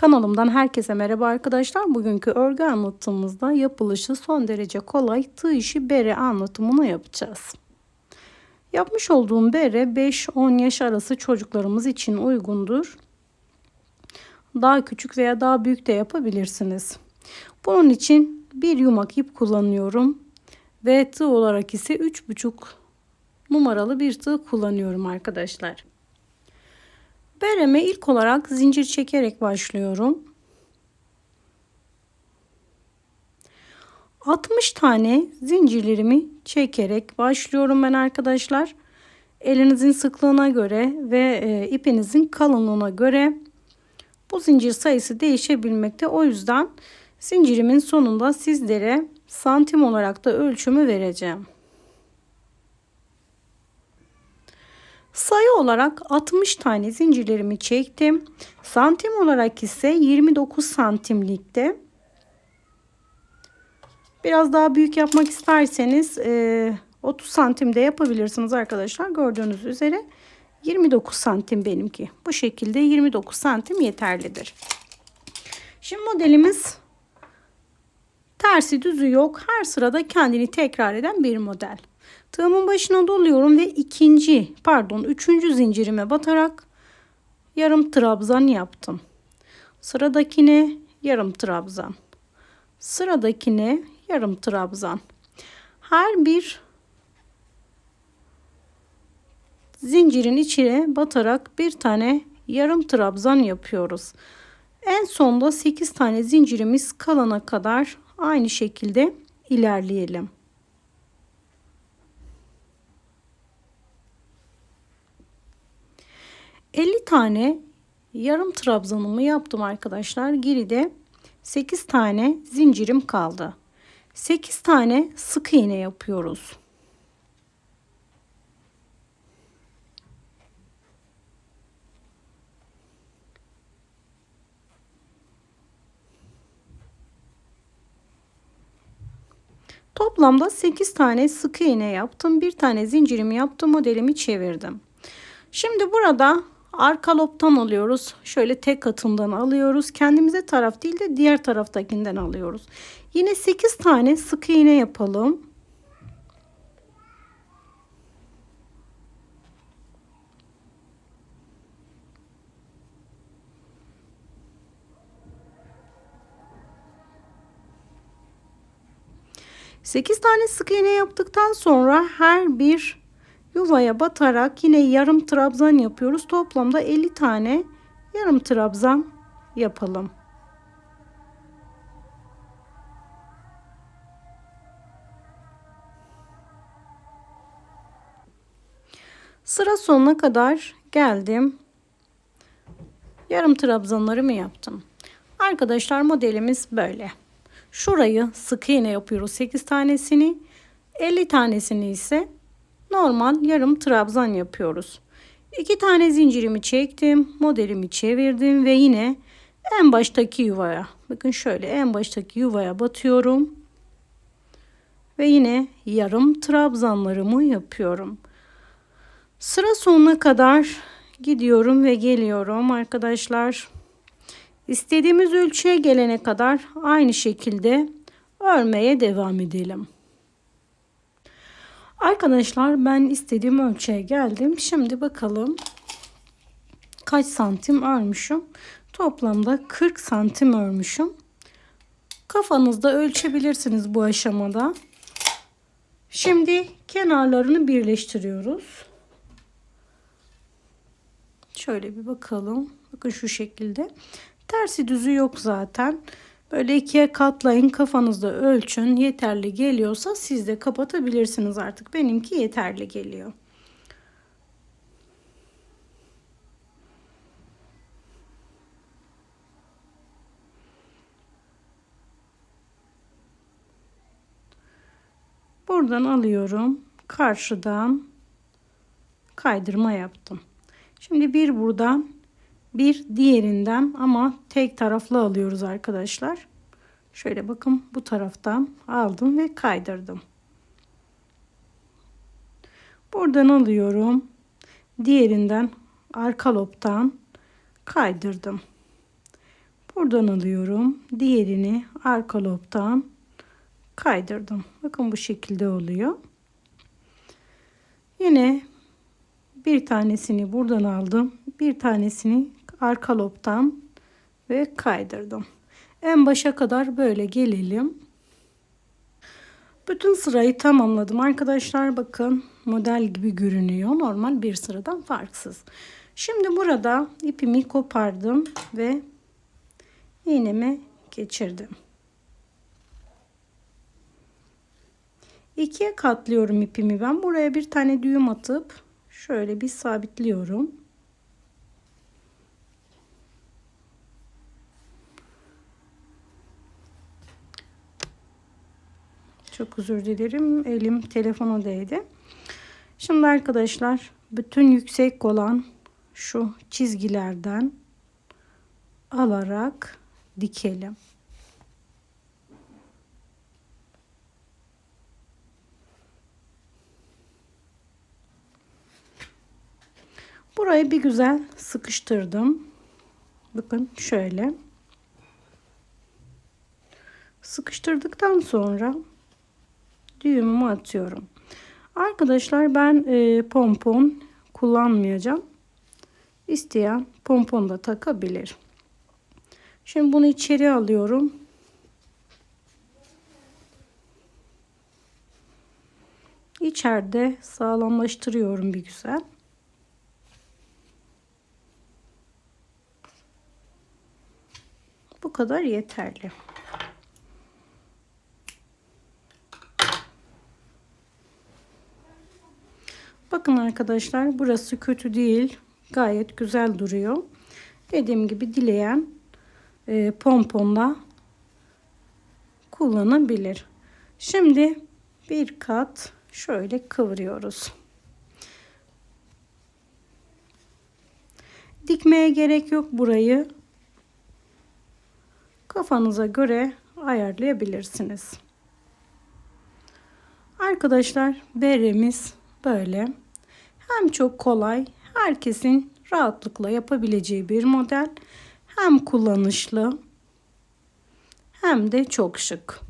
Kanalımdan herkese merhaba arkadaşlar. Bugünkü örgü anlatımımızda yapılışı son derece kolay tığ işi bere anlatımını yapacağız. Yapmış olduğum bere 5-10 yaş arası çocuklarımız için uygundur. Daha küçük veya daha büyük de yapabilirsiniz. Bunun için bir yumak ip kullanıyorum ve tığ olarak ise 3,5 numaralı bir tığ kullanıyorum arkadaşlar. Bereme ilk olarak zincir çekerek başlıyorum. 60 tane zincirlerimi çekerek başlıyorum ben arkadaşlar. Elinizin sıklığına göre ve e, ipinizin kalınlığına göre bu zincir sayısı değişebilmekte. O yüzden zincirimin sonunda sizlere santim olarak da ölçümü vereceğim. Sayı olarak 60 tane zincirlerimi çektim. Santim olarak ise 29 santimlikte. Biraz daha büyük yapmak isterseniz 30 santimde yapabilirsiniz arkadaşlar. Gördüğünüz üzere 29 santim benimki. Bu şekilde 29 santim yeterlidir. Şimdi modelimiz tersi düzü yok. Her sırada kendini tekrar eden bir model. Tığımın başına doluyorum ve ikinci pardon üçüncü zincirime batarak yarım trabzan yaptım. Sıradakine yarım trabzan. Sıradakine yarım trabzan. Her bir zincirin içine batarak bir tane yarım trabzan yapıyoruz. En sonda 8 tane zincirimiz kalana kadar aynı şekilde ilerleyelim. 50 tane yarım trabzanımı yaptım arkadaşlar. Geride 8 tane zincirim kaldı. 8 tane sık iğne yapıyoruz. Toplamda 8 tane sık iğne yaptım. Bir tane zincirimi yaptım. Modelimi çevirdim. Şimdi burada Arka lobtan alıyoruz. Şöyle tek katından alıyoruz. Kendimize taraf değil de diğer taraftakinden alıyoruz. Yine 8 tane sık iğne yapalım. Sekiz tane sık iğne yaptıktan sonra her bir yuvaya batarak yine yarım trabzan yapıyoruz. Toplamda 50 tane yarım trabzan yapalım. Sıra sonuna kadar geldim. Yarım trabzanlarımı yaptım. Arkadaşlar modelimiz böyle. Şurayı sık iğne yapıyoruz 8 tanesini. 50 tanesini ise normal yarım trabzan yapıyoruz. İki tane zincirimi çektim. Modelimi çevirdim ve yine en baştaki yuvaya bakın şöyle en baştaki yuvaya batıyorum. Ve yine yarım trabzanlarımı yapıyorum. Sıra sonuna kadar gidiyorum ve geliyorum arkadaşlar. İstediğimiz ölçüye gelene kadar aynı şekilde örmeye devam edelim. Arkadaşlar ben istediğim ölçüye geldim. Şimdi bakalım kaç santim örmüşüm. Toplamda 40 santim örmüşüm. Kafanızda ölçebilirsiniz bu aşamada. Şimdi kenarlarını birleştiriyoruz. Şöyle bir bakalım. Bakın şu şekilde. Tersi düzü yok zaten. Böyle ikiye katlayın kafanızda ölçün. Yeterli geliyorsa siz de kapatabilirsiniz artık. Benimki yeterli geliyor. Buradan alıyorum. Karşıdan kaydırma yaptım. Şimdi bir buradan bir diğerinden ama tek taraflı alıyoruz arkadaşlar. Şöyle bakın bu taraftan aldım ve kaydırdım. Buradan alıyorum. Diğerinden arka lobtan kaydırdım. Buradan alıyorum. Diğerini arka lobtan kaydırdım. Bakın bu şekilde oluyor. Yine bir tanesini buradan aldım. Bir tanesini arka lobtan ve kaydırdım. En başa kadar böyle gelelim. Bütün sırayı tamamladım arkadaşlar. Bakın model gibi görünüyor. Normal bir sıradan farksız. Şimdi burada ipimi kopardım ve iğnemi geçirdim. İkiye katlıyorum ipimi ben. Buraya bir tane düğüm atıp şöyle bir sabitliyorum. Çok özür dilerim. Elim telefona değdi. Şimdi arkadaşlar bütün yüksek olan şu çizgilerden alarak dikelim. Burayı bir güzel sıkıştırdım. Bakın şöyle. Sıkıştırdıktan sonra düğümümü atıyorum. Arkadaşlar ben e, pompon kullanmayacağım. İsteyen pompon da takabilir. Şimdi bunu içeri alıyorum. İçeride sağlamlaştırıyorum bir güzel. Bu kadar yeterli. Bakın arkadaşlar burası kötü değil. Gayet güzel duruyor. Dediğim gibi dileyen e, pomponla kullanabilir. Şimdi bir kat şöyle kıvırıyoruz. Dikmeye gerek yok burayı. Kafanıza göre ayarlayabilirsiniz. Arkadaşlar beremiz böyle. Hem çok kolay, herkesin rahatlıkla yapabileceği bir model. Hem kullanışlı hem de çok şık.